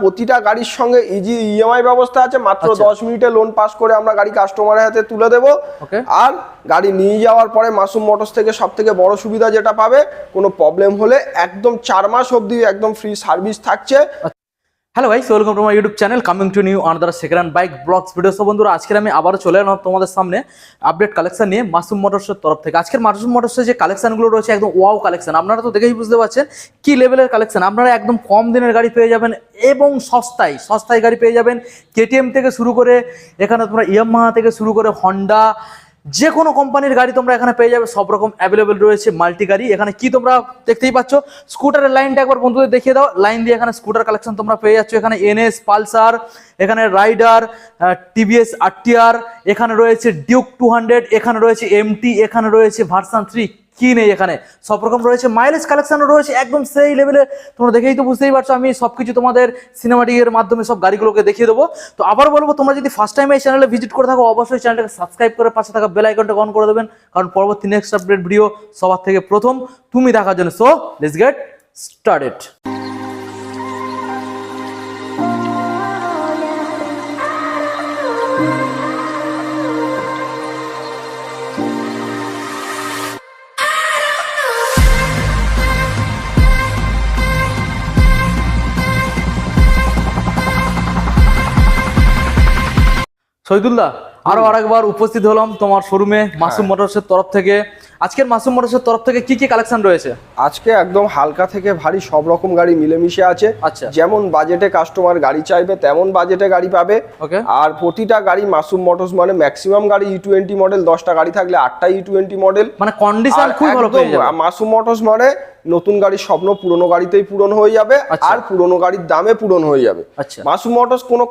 প্রতিটা গাড়ির সঙ্গে ইজি ইএমআই ব্যবস্থা আছে মাত্র আচ্ছা। দশ মিনিটে লোন পাস করে আমরা গাড়ি কাস্টমারের হাতে তুলে দেবো। আর গাড়ি নিয়ে যাওয়ার পরে মাসুম মোটরস থেকে সব থেকে বড় সুবিধা যেটা পাবে কোনো প্রবলেম হলে একদম চার মাস অবধি একদম ফ্রি সার্ভিস থাকছে। হ্যালো ভাই welcome to my YouTube channel coming to new another second bike vlogs video সব বন্ধুরা, আজকের আমি আবারও চলে এলাম তোমাদের সামনে আপডেট কালেকশন নিয়ে মাসুম মোটরসের তরফ থেকে। আজকের মাসুম মোটরসের যে কালেকশনগুলো রয়েছে, একদম ওয়াও কালেকশন আপনারা তো দেখেই বুঝতে পারছেন কি লেভেলের কালেকশন আপনারা একদম কম দিনের গাড়ি পেয়ে যাবেন এবং সস্তায় সস্তায় গাড়ি পেয়ে যাবেন কেটিএম থেকে শুরু করে, এখানে তোমরা ইয়ামাহা থেকে শুরু করে হন্ডা যে কোনো কোম্পানির গাড়ি তোমরা এখানে পেয়ে যাবে, সব রকম অ্যাভেলেবেল রয়েছে মাল্টি গাড়ি। এখানে কি তোমরা দেখতেই পাচ্ছ? স্কুটারের লাইনটা একবার বন্ধুদের দেখিয়ে দাও। লাইন দিয়ে এখানে স্কুটার কালেকশন তোমরা পেয়ে যাচ্ছ। এখানে এনএস পালসার, এখানে রাইডার টিভিএস আরটিআর, এখানে রয়েছে ডিউক টু এখানে রয়েছে এমটি এখানে রয়েছে ভার্সান থ্রি কি নেই এখানে? সব রকম রয়েছে মাইলেজ কালেকশনও রয়েছে, একদম সেই লেভেলে তোমরা দেখেই তো বুঝতেই পারছ, আমি সব কিছু তোমাদের সিনেমাটিকের মাধ্যমে সব গাড়িগুলোকে দেখিয়ে দেবো। তো আবার বলব, তোমরা যদি ফার্স্ট টাইম এই চ্যানেলে ভিজিট করে থাকো, অবশ্যই চ্যানেলটাকে সাবস্ক্রাইব করে পাশে থাকা বেল আইকনটা অন করে দেবেন, কারণ পরবর্তী নেক্সট আপডেট ভিডিও সবার থেকে প্রথম তুমি দেখার জন্য। So let's get started Soygullah আরও আরেকবার উপস্থিত হলাম তোমার শোরুমে মাসুম মোটরসের তরফ থেকে। আজকের মাসুম মোটরসের তরফ থেকে কি কি কালেকশন রয়েছে? আজকে একদম হালকা থেকে ভারী সব রকম গাড়ি মিলেমিশে আছে। আচ্ছা। যেমন বাজেটে কাস্টমার গাড়ি চাইবে তেমন বাজেটে গাড়ি পাবে। ওকে আর প্রতিটা গাড়ি মাসুম মোটরস মানে ম্যাক্সিমাম গাড়ি ই টোয়েন্টি মডেল দশটা গাড়ি থাকলে আটটা ই টোয়েন্টি মডেল মানে কন্ডিশন খুব ভালো পেয়ে যাবে। মাসুম মোটরস মানে নতুন গাড়ির স্বপ্ন পুরনো গাড়িতেই পূরণ হয়ে যাবে। আচ্ছা। আর পুরনো গাড়ির দামে পূরণ হয়ে যাবে। আচ্ছা। মাসুম মোটরস কোনো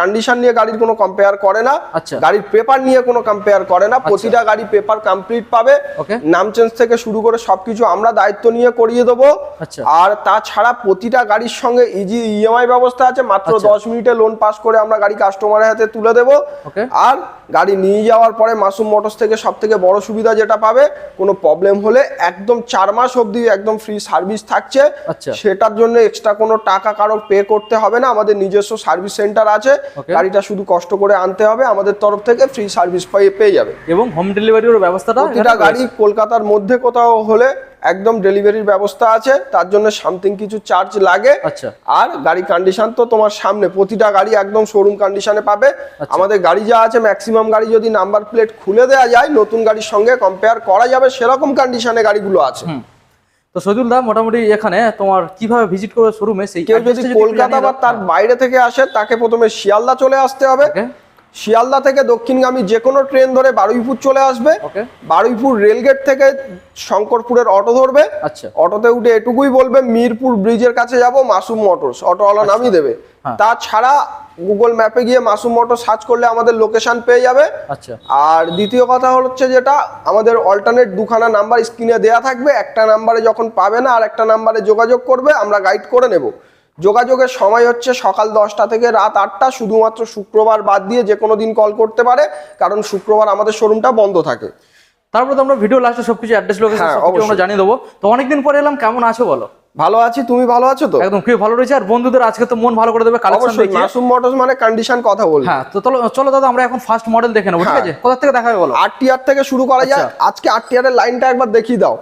কন্ডিশন নিয়ে গাড়ির কোনো কম্পেয়ার করে না। আচ্ছা। গাড়ির পেপার নিয়ে কোনো কম্পেয়ার করে না। প্রতিটা গাড়ি পেপার কমপ্লিট পাবে। ওকে নাম চেঞ্জ থেকে শুরু করে সবকিছু আমরা দায়িত্ব নিয়ে করিয়ে দেবো। আচ্ছা। আর তাছাড়া প্রতিটা গাড়ির সঙ্গে ইজি ইএমআই ব্যবস্থা আছে। মাত্র আচ্ছা। দশ মিনিটে লোন পাস করে আমরা গাড়ি কাস্টমারের হাতে তুলে দেবো। ওকে আর গাড়ি নিয়ে যাওয়ার পরে মাসুম মোটরস থেকে সব থেকে বড় সুবিধা যেটা পাবে কোনো প্রবলেম হলে একদম চার মাস অবধি একদম ফ্রি সার্ভিস থাকছে। আচ্ছা। সেটার জন্য এক্সট্রা কোনো টাকা কারও পে করতে হবে না আমাদের নিজস্ব সার্ভিস সেন্টার আছে। গাড়িটা শুধু কষ্ট করে আনতে হবে আমাদের তরফ থেকে ফ্রি সার্ভিস পেয়ে যাবে। এবং হোম ডেলিভারির ব্যবস্থাটা প্রতিটা গাড়ি কলকাতার মধ্যে কোথাও হলে একদম ডেলিভারির ব্যবস্থা আছে তার জন্য সামথিং কিছু চার্জ লাগে। আচ্ছা। আর গাড়ি কন্ডিশন তো তোমার সামনে প্রতিটা গাড়ি একদম শোরুম কন্ডিশনে পাবে। আচ্ছা। আমাদের গাড়ি যা আছে ম্যাক্সিমাম গাড়ি যদি নাম্বার প্লেট খুলে দেওয়া যায় নতুন গাড়ির সঙ্গে কম্পেয়ার করা যাবে সেরকম কন্ডিশনে গাড়িগুলো আছে। তো তো সজুলদা মোটামুটি এখানে তোমার কীভাবে ভিজিট করবে শোরুমে সেই কেউ যদি কলকাতা বা তার বাইরে থেকে আসে তাকে প্রথমে শিয়ালদা চলে আসতে হবে। শিয়ালদা থেকে দক্ষিণগামী যে কোনো ট্রেন ধরে বারুইপুর চলে আসবে। বারুইপুর রেলগেট থেকে শঙ্করপুরের অটো ধরবে। আচ্ছা। অটোতে উঠে এটুকুই বলবে মিরপুর ব্রিজের কাছে যাব মাসুম মোটরস। অটোওয়ালা নামিয়ে দেবে। হ্যাঁ। তাছাড়া গুগল ম্যাপে গিয়ে মাসুম মোটর সার্চ করলে আমাদের লোকেশন পেয়ে যাবে। আচ্ছা। আর দ্বিতীয় কথা হচ্ছে যেটা আমাদের অল্টারনেট দুখানা নাম্বার স্ক্রিনে দেয়া থাকবে। একটা নাম্বারে যখন পাবে না আর একটা নাম্বারে যোগাযোগ করবে আমরা গাইড করে নেব। যোগাযোগের সময় হচ্ছে সকাল দশটা থেকে রাত আটটা, শুধুমাত্র শুক্রবার বাদ দিয়ে যে কোনো দিন কল করতে পারে, কারণ শুক্রবার আমাদের শোরুমটা বন্ধ থাকে। তারপরে তো আমরা ভিডিও লাস্টে সবকিছু অ্যাড্রেস লোকেশন সবকিছু আমরা জানিয়ে দেবো। তো অনেকদিন পরে এলাম কেমন আছো বলো? ভালো আছি তুমি ভালো আছো তো? একদম খুবই ভালো রয়েছে। আর বন্ধুদের আজকে তো মন ভালো করে দেবে কালেকশন দেখিয়ে মাসুম মোটরস মানে কন্ডিশন কথা বলব হ্যাঁ তো চলো চলো দাদা আমরা এখন ফার্স্ট মডেল দেখে নেব ঠিক হ্যাঁ। আছে? কোথা থেকে দেখাবে বলো? আরটিআর থেকে শুরু করা যায় আচ্ছা। আজকে আরটিআর এর লাইনটা একবার দেখিয়ে দাও।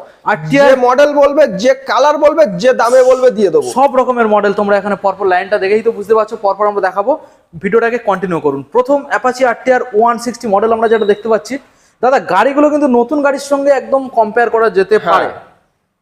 যে মডেল বলবে যে কালার বলবে যে দামে বলবে দিয়ে দেবো। সব রকমের মডেল তোমরা এখানে পরপর লাইনটা দেখেই তো বুঝতে পারছ পরপর আমরা দেখাবো। ভিডিওটাকে কন্টিনিউ করুন। প্রথম Apache RTR one sixty model আমরা যেটা দেখতে পাচ্ছি দাদা গাড়িগুলো কিন্তু নতুন গাড়ির সঙ্গে একদম কম্পেয়ার করা যেতে পারে। হ্যাঁ।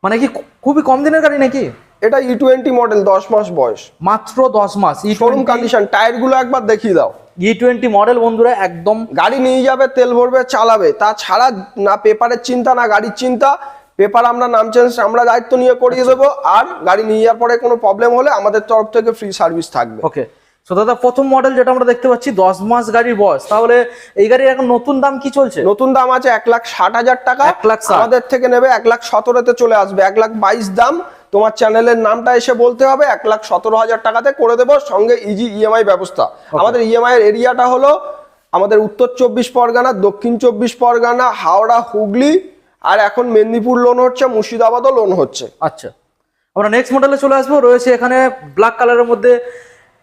মানে কি খুবই কম দিনের গাড়ি নাকি? এটা ই টোয়েন্টি মডেল দশ মাস বয়স। মাত্র দশ মাস। ই শোরুম কন্ডিশন টায়ারগুলো একবার দেখিয়ে দাও। ই টোয়েন্টি মডেল বন্ধুরা একদম গাড়ি নিয়ে যাবে তেল ভরবে চালাবে। তাছাড়া না পেপারের চিন্তা না গাড়ির চিন্তা। পেপার আমরা নাম চেঞ্জ আমরা দায়িত্ব নিয়ে করিয়ে আচ্ছা। দেবো। আর গাড়ি নিয়ে যাওয়ার পরে কোনো প্রবলেম হলে আমাদের তরফ থেকে ফ্রি সার্ভিস থাকবে। ওকে সো দাদা প্রথম মডেল যেটা আমরা দেখতে পাচ্ছি দশ মাস গাড়ির বয়স। তাহলে এই গাড়ির এখন নতুন দাম কি চলছে? নতুন দাম আছে এক লাখ ষাট হাজার টাকা। এক লাখ আমাদের থেকে নেবে এক লাখ সতেরোতে চলে আসবে। এক লাখ বাইশ দাম। তোমার চ্যানেলের নামটা এসে বলতে হবে এক লাখ সতেরো হাজার টাকাতে করে দেবো সঙ্গে ইজি ইএমআই ব্যবস্থা। আমাদের ইএমআই এর এরিয়াটা হলো আমাদের উত্তর চব্বিশ পরগনা দক্ষিণ চব্বিশ পরগনা হাওড়া হুগলি আর এখন মেদিনীপুর লোন হচ্ছে মুর্শিদাবাদও লোন হচ্ছে। আচ্ছা। আমরা নেক্সট মডেলে চলে আসব। রয়েছে এখানে ব্ল্যাক কালারের মধ্যে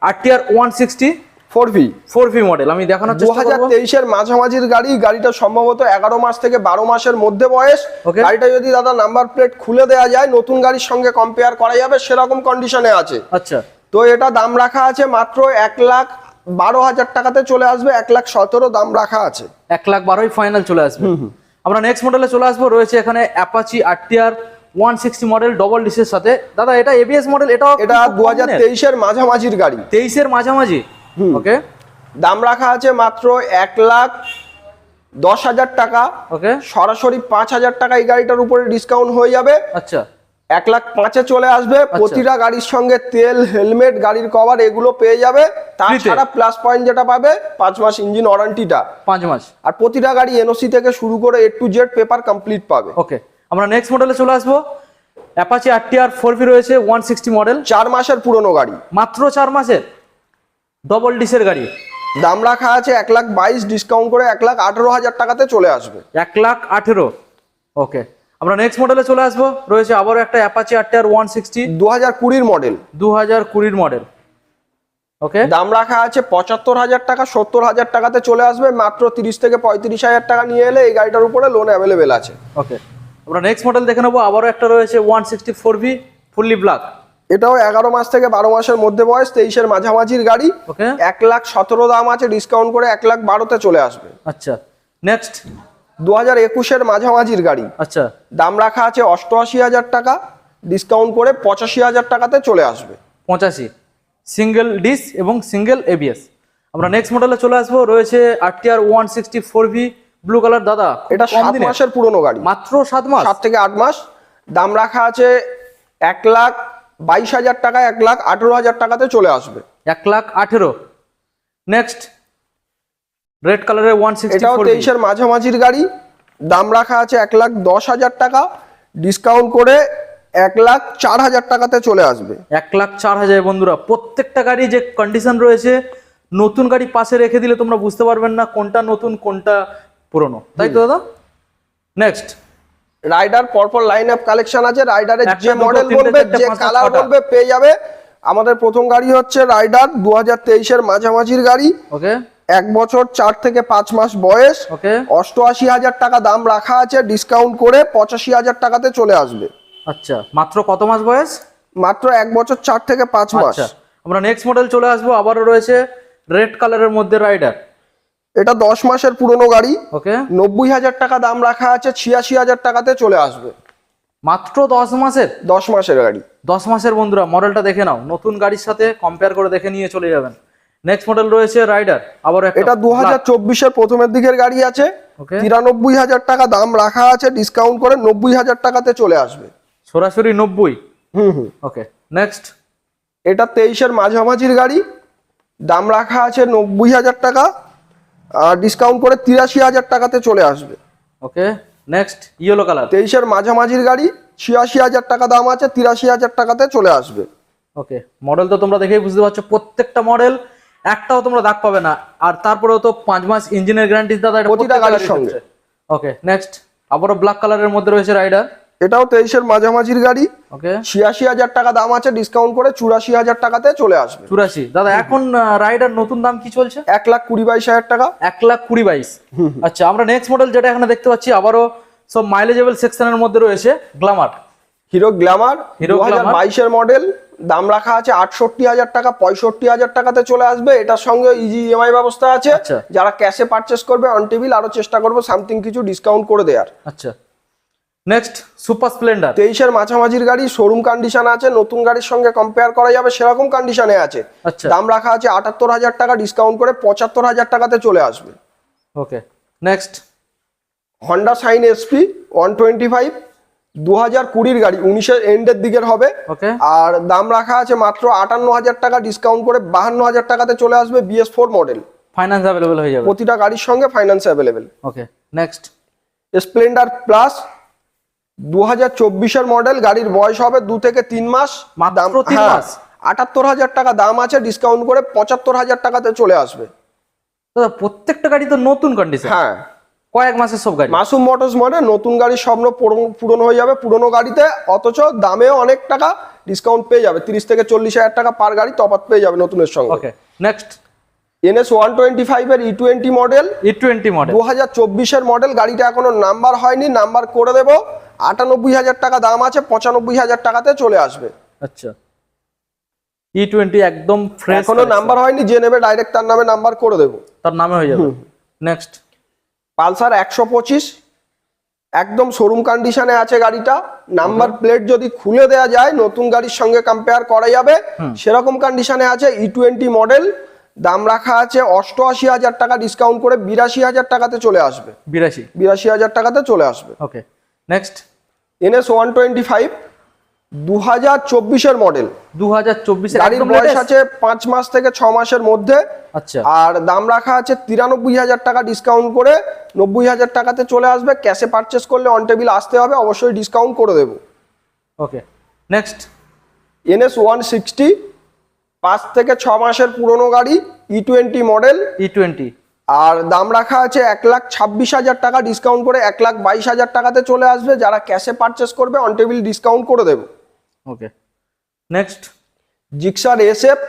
RTR one sixty four V four V model আমি দেখানোর দু হাজার তেইশের মাঝামাঝির গাড়ি গাড়িটা সম্ভবত এগারো মাস থেকে বারো মাসের মধ্যে বয়স. গাড়িটা যদি দাদা নাম্বার প্লেট খুলে দেওয়া যায় নতুন গাড়ির সঙ্গে কম্পেয়ার করা যাবে সেরকম কন্ডিশনে আছে। আচ্ছা। তো এটা দাম রাখা আছে মাত্র এক লাখ বারো হাজার টাকাতে চলে আসবে এক লাখ সতেরো দাম রাখা আছে। এক লাখ বারোই ফাইনাল চলে আসবে। আমরা নেক্সট মডেলে চলে আসব। রয়েছে এখানে Apache RTR one sixty model double ডিসের সাথে। দাদা এটা এবিএস মডেল এটা দু হাজার তেইশের মাঝামাঝির গাড়ি। তেইশের মাঝামাঝি। ওকে দাম রাখা আছে মাত্র এক লাখ দশ হাজার টাকা। ওকে সরাসরি পাঁচ হাজার টাকা এই গাড়িটার উপরে ডিসকাউন্ট হয়ে যাবে। আচ্ছা। এক লাখ পাঁচে চলে আসবে। প্রতিটা গাড়ির সঙ্গে তেল হেলমেট গাড়ির কভার এগুলো পেয়ে যাবে। তাছাড়া প্লাস পয়েন্ট যেটা পাবে পাঁচ মাস ইঞ্জিন ওয়ারেন্টিটা পাঁচ মাস। আর প্রতিটা গাড়ি এনওসি থেকে শুরু করে A to Z paper complete পাবে। ওকে আমরা নেক্সট মডেলে চলে আসব। অ্যাপাচি আরটিআর ফোর ভি রয়েছে ওয়ান সিক্সটি মডেল চার মাসের পুরনো গাড়ি। মাত্র চার মাসের? ডবল ডিসের গাড়ি। দাম রাখা আছে এক লাখ বাইশ ডিসকাউন্ট করে এক লাখ আঠেরো হাজার টাকাতে চলে আসবে। এক লাখ আঠেরো। ওকে আমরা নেক্সট মডেলে চলে আসব। রয়েছে আবারও একটা Apache R T RTR one sixty দু হাজার কুড়ির মডেল দু হাজার কুড়ির মডেল ওকে দাম রাখা আছে পঁচাত্তর হাজার টাকা সত্তর হাজার টাকাতে চলে আসবে। মাত্র তিরিশ থেকে পঁয়ত্রিশ হাজার টাকা নিয়ে এলে এই গাড়িটার উপরে লোন অ্যাভেলেবেল আছে। ওকে আমরা নেক্সট মডেল দেখে নেব। আবারও একটা রয়েছে one sixty four V fully black এটাও এগারো মাস থেকে বারো মাসের মধ্যে বয়স তেইশের মাঝামাঝির গাড়ি। এক লাখ সতেরো দাম আছে ডিসকাউন্ট করে এক লাখ বারোতে চলে আসবে। আচ্ছা নেক্সট দু হাজার একুশের মাঝামাঝির গাড়ি। আচ্ছা। দাম রাখা আছে অষ্টআশি হাজার টাকা ডিসকাউন্ট করে পঁচাশি হাজার টাকাতে চলে আসবে। পঁচাশি। সিঙ্গেল ডিস এবং সিঙ্গেল এবিএস আমরা নেক্সট মডেলে চলে আসব। রয়েছে RTR one sixty four V blue colour দাদা এটা সাত মাসের পুরনো গাড়ি। মাত্র সাত মাস? সাত থেকে আট মাস। দাম রাখা আছে এক লাখ বাইশ হাজার টাকা এক লাখ আঠেরো হাজার টাকাতে চলে আসবে। এক লাখ আঠেরো। নেক্সট রেড কালারের ওয়ান সিক্সটি এটাও তেইশের মাঝামাঝির গাড়ি। দাম রাখা আছে এক লাখ দশ হাজার টাকা। ডিসকাউন্ট করে এক লাখ চার হাজার টাকাতে চলে আসবে। এক লাখ চার হাজার বন্ধুরা প্রত্যেকটা গাড়ি যে কন্ডিশন রয়েছে নতুন গাড়ি পাশে রেখে দিলে তোমরা বুঝতে পারবেন না কোনটা নতুন কোনটা পুরনো। তাই তো দাদা? নেক্সট রাইডার পরপর লাইন আপ কালেকশন আছে। রাইডারের যে মডেল বলবে যে কালার বলবে পেয়ে যাবে। আমাদের প্রথম গাড়ি হচ্ছে রাইডার দু হাজার তেইশের মাঝামাঝির গাড়ি। ওকে। এক বছর চার থেকে পাঁচ মাস বয়স। ওকে। অষ্টআশি হাজার টাকা দাম রাখা আছে ডিসকাউন্ট করে পঁচাশি হাজার টাকাতে চলে আসবে। আচ্ছা মাত্র কত মাস বয়স? মাত্র এক বছর চার থেকে পাঁচ মাস। আচ্ছা আমরা নেক্সট মডেল চলে আসব। আবারও রয়েছে রেড কালারের মধ্যে রাইডার এটা দশ মাসের পুরনো গাড়ি। ওকে। নব্বই হাজার টাকা দাম রাখা আছে ছিয়াশি হাজার টাকাতে চলে আসবে। মাত্র দশ মাসের? দশ মাসের গাড়ি। দশ মাসের বন্ধুরা মডেলটা দেখে নাও। নতুন গাড়ির সাথে কম্পেয়ার করে দেখে নিয়ে চলে যাবেন। নেক্সট মডেল রয়েছে রাইডার আবার এটা দু হাজার চব্বিশের প্রথমের দিকের গাড়ি আছে। ওকে। তিরানব্বই হাজার টাকা দাম রাখা আছে ডিসকাউন্ট করে নব্বই হাজার টাকাতে চলে আসবে। সরাসরি নব্বই? হুম হুম। ওকে নেক্সট এটা তেইশের মাঝামাঝির গাড়ি। দাম রাখা আছে নব্বই হাজার টাকা। ডিসকাউন্ট করে তিরাশি হাজার টাকাতে চলে আসবে। ওকে নেক্সট ইয়েলো কালার তেইশের মাঝামাঝির গাড়ি ছিয়াশি হাজার টাকা দাম আছে তিরাশি হাজার টাকাতে চলে আসবে। ওকে মডেল তো তোমরা দেখেই বুঝতে পারছ প্রত্যেকটা মডেল একটাও তোমরা দাগ পাবে না। আর তারপরেও তো পাঁচ মাস ইঞ্জিনের গ্যারান্টি দাদা প্রতিটা গাড়ির সঙ্গে। ওকে নেক্সট আবারও ব্ল্যাক কালারের মধ্যে রয়েছে রাইডার এটাও তেইশের মাঝামাঝির গাড়ি। ছিয়াশি হাজার টাকা দাম আছে ডিসকাউন্ট করে চুরাশি হাজার টাকাতে চলে আসবে। চুরাশি। দাদা এখন রাইডার নতুন দাম কি চলছে? এক লাখ কুড়ি বাইশ হাজার টাকা। এক লাখ কুড়ি বাইশ। আচ্ছা আমরা নেক্সট মডেল যেটা এখানে দেখতে পাচ্ছি আবারও সব মাইলেজেবল সেকশনের মধ্যে রয়েছে গ্লামার হিরো গ্ল্যামার হিরো। বাইশের মডেল দাম রাখা আছে আটষট্টি হাজার টাকা পঁয়ষট্টি হাজার টাকাতে চলে আসবে। এটার সঙ্গে ইজি ইএমআই ব্যবস্থা আছে। আচ্ছা। যারা ক্যাশে পারচেস করবে অন টেবিল আরও চেষ্টা করব সামথিং কিছু ডিসকাউন্ট করে দেওয়ার। আচ্ছা। নেক্সট সুপার স্প্লেন্ডার তেইশের মাঝামাঝির গাড়ি শোরুম কন্ডিশন আছে নতুন গাড়ির সঙ্গে কম্পেয়ার করা যাবে সেরকম কন্ডিশনে আছে। আচ্ছা। দাম রাখা আছে আটাত্তর হাজার টাকা ডিসকাউন্ট করে পঁচাত্তর হাজার টাকাতে চলে আসবে। Okay next Honda Shine SP one twenty five দু হাজার কুড়ির গাড়ি উনিশের এন্ডের দিকের হবে। ওকে আর দাম রাখা আছে মাত্র আটান্ন হাজার টাকা ডিসকাউন্ট করে বাহান্ন হাজার টাকাতে চলে আসবে BS four model finance available হয়ে যাবে। প্রতিটা গাড়ির সঙ্গে finance available okay next Splendor plus দু হাজার চব্বিশের মডেল গাড়ির বয়স হবে দু থেকে তিন মাস। দাম হ্যাঁ, মাস? আটাত্তর হাজার টাকা দাম আছে ডিসকাউন্ট করে পঁচাত্তর হাজার টাকাতে চলে আসবে। দাদা প্রত্যেকটা গাড়ি তো নতুন কন্ডিশন হ্যাঁ। কয়েক মাসের সব গাড়ি। মাসুম মোটরস মানে নতুন গাড়ির স্বপ্ন পূরণ- হয়ে যাবে পুরনো গাড়িতে অথচ দামেও অনেক টাকা ডিসকাউন্ট পেয়ে যাবে। তিরিশ থেকে চল্লিশ হাজার টাকা পার গাড়ি তফাৎ পেয়ে যাবে নতুনের সঙ্গে। Okay next NS one twenty five এর E twenty model E twenty model দু হাজার চব্বিশের মডেল গাড়িটা এখনও নাম্বার হয়নি নাম্বার করে দেবো। আটানব্বই হাজার টাকা দাম আছে পঁচানব্বই হাজার টাকাতে চলে আসবে। আচ্ছা। ই টোয়েন্টি একদম ফ্রেশ নাম্বার হয়নি যে নেবে ডাইরেক্ট তার নামে নাম্বার করে দেবো। তার নামে হয়ে যাবে। নেক্সট পালসার একশো পঁচিশ একদম শোরুম কন্ডিশনে আছে গাড়িটা। নাম্বার প্লেট যদি খুলে দেওয়া যায় নতুন গাড়ির সঙ্গে কম্পেয়ার করা যাবে। সেরকম কন্ডিশনে আছে ই টোয়েন্টি মডেল দাম রাখা আছে অষ্টআশি হাজার টাকা ডিসকাউন্ট করে বিরাশি হাজার টাকাতে চলে আসবে। বিরাশি। বিরাশি হাজার টাকাতে চলে আসবে। Okay next NS one twenty five দু হাজার চব্বিশের মডেল দু হাজার চব্বিশের গাড়ির বয়স আছে পাঁচ মাস থেকে ছ মাসের মধ্যে। আচ্ছা। আর দাম রাখা আছে তিরানব্বই হাজার টাকা ডিসকাউন্ট করে। নব্বই হাজার টাকাতে চলে আসবে। ক্যাশে পারচেস করলে অন টেবিল আসতে হবে। অবশ্যই ডিসকাউন্ট করে দেবো। Okay next NS one sixty পাঁচ থেকে ছ মাসের পুরনো গাড়ি E twenty model E twenty আর দাম রাখা আছে এক লাখ ছাব্বিশ হাজার টাকা ডিসকাউন্ট করে এক লাখ বাইশ হাজার টাকাতে চলে আসবে। যারা ক্যাশে পারচেস করবে অন টেবিল ডিসকাউন্ট করে দেবো। ওকে নেক্সট জিক্সার এসএফ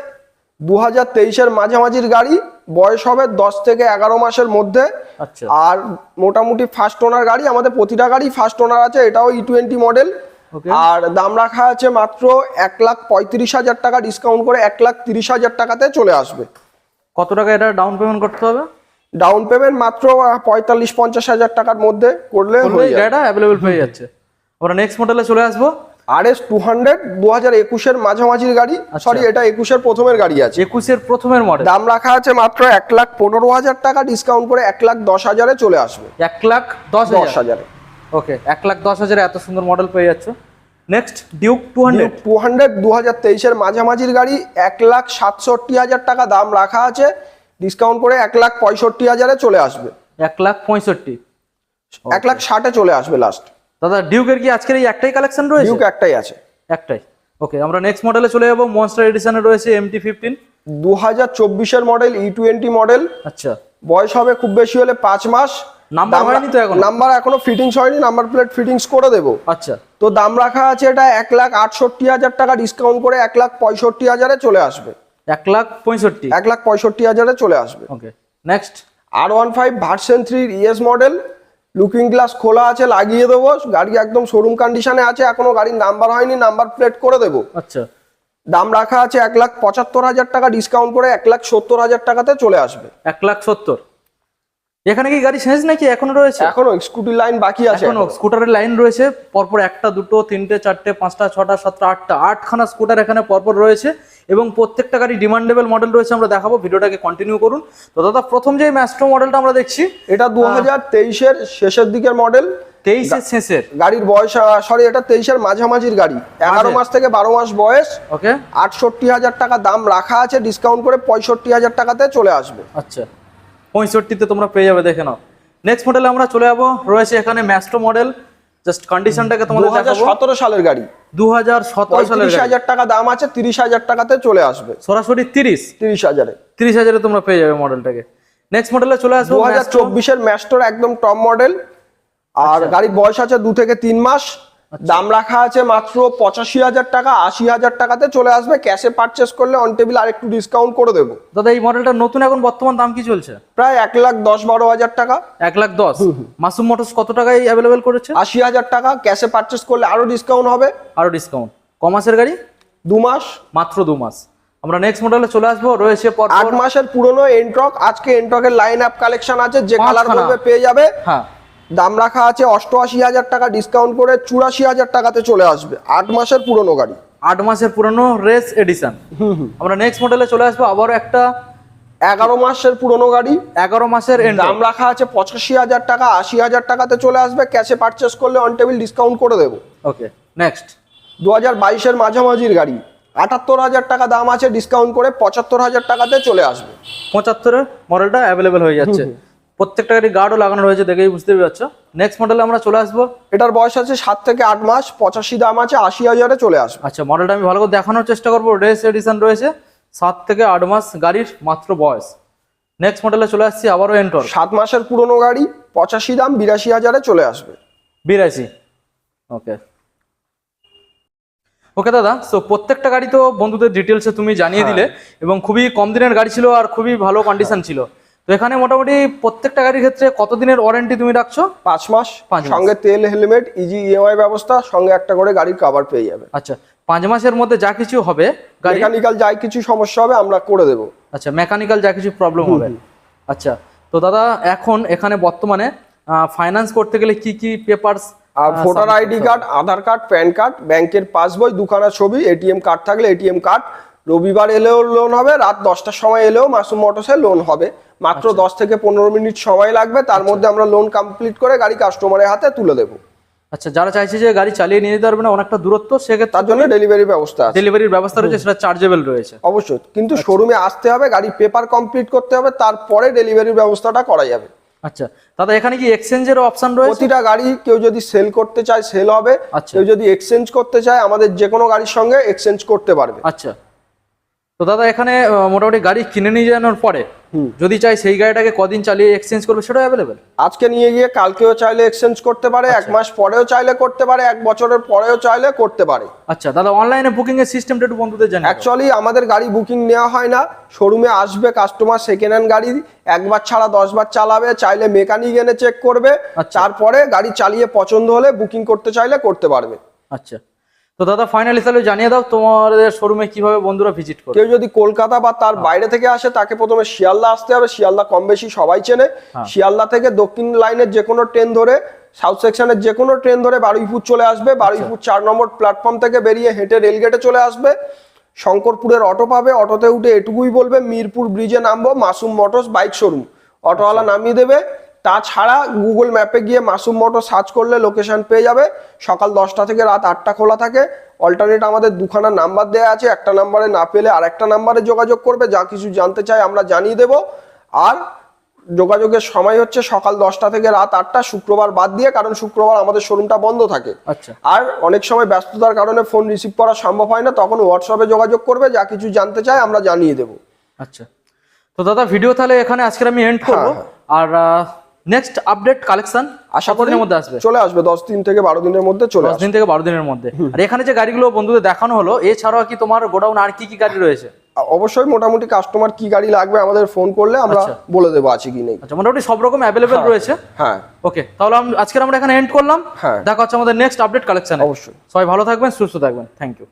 দু হাজার তেইশের মাঝামাঝির গাড়ি বয়স হবে দশ থেকে এগারো মাসের মধ্যে। আচ্ছা। আর মোটামুটি ফার্স্ট ওনার গাড়ি আমাদের প্রতিটা গাড়ি ফার্স্ট ওনার আছে এটাও ই টোয়েন্টি মডেল আর দাম রাখা আছে মাত্র এক লাখ পঁয়ত্রিশ হাজার টাকা ডিসকাউন্ট করে এক লাখ তিরিশ হাজার টাকাতে চলে আসবে। কত টাকা এটা ডাউন পেমেন্ট করতে হবে? ডাউন পেমেন্ট মাত্র পঁয়তাল্লিশ পঞ্চাশ হাজার টাকার মধ্যে করলে গাড়িটা অ্যাভেলেবেল পেয়ে যাচ্ছে। আমরা নেক্সট মডেলে চলে আসব। আর এস টু হান্ড্রেড দু হাজার একুশের মাঝামাঝির গাড়ি। আচ্ছা। সরি এটা একুশের প্রথমের গাড়ি আছে। একুশের প্রথমের মডেল দাম রাখা আছে মাত্র এক লাখ পনেরো হাজার টাকা ডিসকাউন্ট করে এক লাখ দশ হাজারে চলে আসবে। এক লাখ দশ দশ হাজারে। ওকে এক লাখ দশ হাজারে এত সুন্দর মডেল পেয়ে যাচ্ছ। Next Duke two hundred two hundred দু হাজার তেইশের মাঝামাঝির গাড়ি এক লাখ সাতষট্টি হাজার টাকা দাম রাখা আছে। ডিসকাউন্ট করে এক লাখ পঁয়ষট্টি হাজারে চলে আসবে। এক লাখ পঁয়ষট্টি। এক লাখ ষাটে চলে আসবে লাস্ট দাদা ডিউকের কি আজকের এই একটাই কালেকশন রয়েছে? ডিউক একটাই আছে। একটাই। ওকে আমরা নেক্সট মডেলে চলে যাব। মনস্টার এডিশনে রয়েছে এমটি ফিফটিন দু হাজার চব্বিশের মডেল ই টোয়েন্টি মডেল আচ্ছা। বয়স হবে খুব বেশি হলে পাঁচ মাস। নাম্বার হয়নি তো এখনও? নাম্বার এখনও ফিটিংস হয়নি নাম্বার প্লেট ফিটিংস করে দেবো। আচ্ছা। তো দাম রাখা আছে এটা এক লাখ আটষট্টি হাজার টাকা ডিসকাউন্ট করে এক লাখ পঁয়ষট্টি হাজারে চলে আসবে। এক লাখ পঁয়ষট্টি। এক লাখ পঁয়ষট্টি হাজারে চলে আসবে। Okay next R one five version three ES model looking glass খোলা আছে লাগিয়ে দেবো। গাড়ি একদম শোরুম কন্ডিশনে আছে এখনও গাড়ির নাম্বার হয়নি নাম্বার প্লেট করে দেবো। আচ্ছা। দাম রাখা আছে এক লাখ পঁচাত্তর হাজার টাকা ডিসকাউন্ট করে এক লাখ সত্তর হাজার টাকাতে চলে আসবে। এক লাখ সত্তর। এখানে কি গাড়ি শেষ নাকি এখনও রয়েছে? এখনও স্কুটি লাইন বাকি আছে এখনও স্কুটারের লাইন রয়েছে পরপর একটা দুটো তিনটে চারটে পাঁচটা ছটা সাতটা আটটা আটখানা স্কুটার এখানে পরপর রয়েছে এবং প্রত্যেকটা গাড়ি ডিমান্ডেবল মডেল রয়েছে আমরা দেখাবো ভিডিওটাকে কন্টিনিউ করুন। তো দাদা প্রথম যে ম্যাস্ট্রো মডেলটা আমরা দেখছি এটা দু হাজার তেইশের শেষের দিকের মডেল তেইশের শেষের। গাড়ির বয়স সরি এটা তেইশের মাঝামাঝির গাড়ি। এগারো মাস থেকে বারো মাস বয়স। ওকে আটষট্টি হাজার টাকা দাম রাখা আছে ডিসকাউন্ট করে পঁয়ষট্টি হাজার টাকাতে চলে আসবে। আচ্ছা। পঁয়ষট্টিতে তোমরা পেয়ে যাবে দেখে নাও। নেক্সট মডেলে আমরা চলে যাব রয়েছে এখানে ম্যাস্ট্রো মডেল জাস্ট কন্ডিশনটাকে তোমাদের দেখাবো। সতেরো সালের গাড়ি। দু হাজার সতেরো সালের টাকা দাম আছে তিরিশ হাজার টাকাতে চলে আসবে। সরাসরি তিরিশ? তিরিশ হাজারে। তিরিশ হাজারে তোমরা পেয়ে যাবে মডেলটাকে নেক্সট মডেলে চলে আসব ম্যাস্টোর একদম টপ মডেল আর আচ্ছা। গাড়ির বয়স আছে দু থেকে তিন মাস। দাম রাখা আছে মাত্র পঁচাশি হাজার টাকা আশি হাজার টাকাতে চলে আসবে। ক্যাশে পারচেস করলে অন টেবিল আর একটু ডিসকাউন্ট করে দেবো। দাদা এই মডেলটা নতুন এখন বর্তমান দাম কি চলছে? প্রায় এক লাখ দশ বারো হাজার টাকা। এক লাখ দশ? মাসুম মোটরস কত টাকায় অ্যাভেলেবেল করেছে? আশি হাজার টাকা ক্যাশে পারচেস করলে আরও ডিসকাউন্ট হবে। আরও ডিসকাউন্ট কমাসের গাড়ি? দু মাস। মাত্র দু মাস। আমরা নেক্সট মডেলে চলে আসব রয়েছে আট মাসের পুরনো এন্ট্রক আজকে এন্ট্রকের লাইন আপ কালেকশন আছে যে কালার পেয়ে যাবে। হ্যাঁ। দাম রাখা আছে অষ্টআশি হাজার টাকা ডিসকাউন্ট করে চুরাশি হাজার টাকাতে চলে আসবে। আট মাসের পুরনো গাড়ি। আট মাসের পুরনো রেস এডিশন আমরা নেক্সট মডেলে চলে আসব আবারও একটা এগারো মাসের পুরনো গাড়ি। এগারো মাসের দাম রাখা আছে পঁচাশি হাজার টাকা আশি হাজার টাকাতে চলে আসবে। ক্যাশে পারচেস করলে অন টেবিল ডিসকাউন্ট করে দেবো। ওকে নেক্সট দু হাজার বাইশের মাঝামাঝির গাড়ি। আটাত্তর হাজার টাকা দাম আছে ডিসকাউন্ট করে পঁচাত্তর হাজার টাকাতে চলে আসবে। পঁচাত্তরের মডেলটা অ্যাভেলেবেল হয়ে যাচ্ছে। প্রত্যেকটা গাড়ি গার্ডও লাগানো রয়েছে দেখেই বুঝতে পারছ। নেক্সট মডেলে আমরা চলে আসব। এটার বয়স আছে সাত থেকে আট মাস পঁচাশি দাম আছে আশি হাজারে চলে আসবে। আচ্ছা মডেলটা আমি ভালো করে দেখানোর চেষ্টা করব। রেস এডিশন রয়েছে সাত থেকে আট মাস গাড়ির মাত্র বয়স। নেক্সট মডেলে চলে আসছি আবারও এন্টর সাত মাসের পুরনো গাড়ি পঁচাশি দাম বিরাশি হাজারে চলে আসবে। বিরাশি। ওকে ওকে দাদা সো প্রত্যেকটা গাড়ি তো বন্ধুদের ডিটেলসে তুমি জানিয়ে হ্যাঁ। দিলে এবং খুবই কম দিনের গাড়ি ছিল আর খুবই ভালো কন্ডিশন ছিল। তো এখানে মোটামুটি প্রত্যেকটা গাড়ির ক্ষেত্রে কতদিনের ওয়ারেন্টি তুমি রাখছো? পাঁচ মাস। পাঁচ সঙ্গে তেল হেলমেট ইজি ইএমআই ব্যবস্থা সঙ্গে একটা করে গাড়ির কভার পেয়ে যাবে। আচ্ছা পাঁচ মাসের মধ্যে যা কিছু হবে মেকানিক্যাল যাই কিছু সমস্যা হবে আমরা করে দেবো। আচ্ছা মেকানিক্যাল যা কিছু প্রবলেম হবে। আচ্ছা তো দাদা এখন এখানে বর্তমানে ফাইন্যান্স করতে গেলে কি কি পেপারস আর voter ID card Aadhaar card PAN card ব্যাংকের পাসবই দুখানা ছবি এটিএম কার্ড থাকলে এটিএম কার্ড রবিবার এলেও লোন হবে রাত দশটার সময় এলেও মাসুম মোটরসে লোন হবে। মাত্র দশ থেকে পনেরো মিনিট সময় লাগবে তার মধ্যে আমরা লোন কমপ্লিট করে গাড়ি কাস্টমারের হাতে তুলে দেবো। আচ্ছা যারা চাইছে যে গাড়ি চালিয়ে নিয়ে যেতে পারবে না অনেকটা দূরত্ব সেক্ষেত্রে তার জন্য ডেলিভারি ব্যবস্থা ডেলিভারির ব্যবস্থা রয়েছে সেটা চার্জেবল রয়েছে। অবশ্যই কিন্তু শোরুমে আসতে হবে গাড়ি পেপার কমপ্লিট করতে হবে তারপরে ডেলিভারির ব্যবস্থাটা করা যাবে। আচ্ছা দাদা এখানে কি এক্সচেঞ্জের অপশন রয়েছে? প্রতিটা গাড়ি কেউ যদি সেল করতে চায় সেল হবে। আচ্ছা। কেউ যদি এক্সচেঞ্জ করতে চায় আমাদের যে কোনো গাড়ির সঙ্গে এক্সচেঞ্জ করতে পারবে। আচ্ছা। তো দাদা এখানে মোটামুটি গাড়ি কিনে নিয়ে যাওয়ার পরে। যদি চাই সেই গাড়িটাকে কদিন চালিয়ে এক্সচেঞ্জ করবে সেটা অ্যাভেলেবেল আজকে নিয়ে গিয়ে কালকেও চাইলে এক্সচেঞ্জ করতে পারে এক মাস পরেও চাইলে করতে পারে এক বছরের পরেও চাইলে করতে পারে। আচ্ছা দাদা অনলাইনে বুকিং এর সিস্টেমটা একটু বন্ধুদের জানি অ্যাকচুয়ালি আমাদের গাড়ি বুকিং নেওয়া হয় না। শোরুমে আসবে কাস্টমার সেকেন্ড হ্যান্ড গাড়ি একবার ছাড়া দশ বার চালাবে চাইলে মেকানিক এনে চেক করবে। আচ্ছা। তারপরে গাড়ি চালিয়ে পছন্দ হলে বুকিং করতে চাইলে করতে পারবে। আচ্ছা। তো দাদা ফাইনালি তাহলে জানিয়ে দাও তোমাদের শোরুমে কীভাবে বন্ধুরা ভিজিট করবে। কেউ যদি কলকাতা বা তার বাইরে থেকে আসে তাকে প্রথমে শিয়ালদা আসতে হবে। শিয়ালদা কম বেশি সবাই চেনে। হ্যাঁ। শিয়ালদা থেকে দক্ষিণ লাইনের যে কোনো ট্রেন ধরে সাউথ সেকশনের যে কোনো ট্রেন ধরে বারুইপুর চলে আসবে। বারুইপুর চার নম্বর প্ল্যাটফর্ম থেকে বেরিয়ে হেঁটে রেলগেটে চলে আসবে। শঙ্করপুরের অটো পাবে। অটোতে উঠে এটুকুই বলবে মিরপুর ব্রিজে নামবো। মাসুম মোটরস বাইক শোরুম অটোওয়ালা নামিয়ে দেবে। তাছাড়া গুগল ম্যাপে গিয়ে মাসুম মোটর সার্চ করলে লোকেশান পেয়ে যাবে। সকাল দশটা থেকে রাত আটটা খোলা থাকে। অল্টারনেট আমাদের দুখানা নাম্বার দেওয়া আছে। একটা নাম্বারে না পেলে আরেকটা নাম্বারে যোগাযোগ করবে। যা কিছু জানতে চাই আমরা জানিয়ে দেব। আর যোগাযোগের সময় হচ্ছে সকাল দশটা থেকে রাত আটটা শুক্রবার বাদ দিয়ে কারণ শুক্রবার আমাদের শোরুমটা বন্ধ থাকে। আচ্ছা। আর অনেক সময় ব্যস্ততার কারণে ফোন রিসিভ করা সম্ভব হয় না। তখন হোয়াটসঅ্যাপে যোগাযোগ করবে। যা কিছু জানতে চাই আমরা জানিয়ে দেবো। আচ্ছা। তো দাদা ভিডিও তাহলে এখানে আজকের আমি এন্ড করব। হ্যাঁ, আর নেক্সট আপডেট কালেকশন আশা করি মধ্যে আসবে। চলে আসবে দশ দিন থেকে বারো দিনের মধ্যে চলে দশ দিন থেকে বারো দিনের মধ্যে। আর এখানে যে গাড়িগুলো বন্ধুদের দেখানো হলো এছাড়াও কি তোমার গোডাউন আর কি কি গাড়ি রয়েছে? অবশ্যই মোটামুটি কাস্টমার কি গাড়ি লাগবে আমাদের ফোন করলে আমরা আচ্ছা। বলে দেবো আছে কি নেই। আচ্ছা মোটামুটি সব রকম অ্যাভেলেবেল রয়েছে। হ্যাঁ। ওকে তাহলে আজকের আমরা এখানে এন্ড করলাম। হ্যাঁ। দেখা হচ্ছে আমাদের নেক্সট আপডেট কালেকশন অবশ্যই। সবাই ভালো থাকবেন সুস্থ থাকবেন। Thank you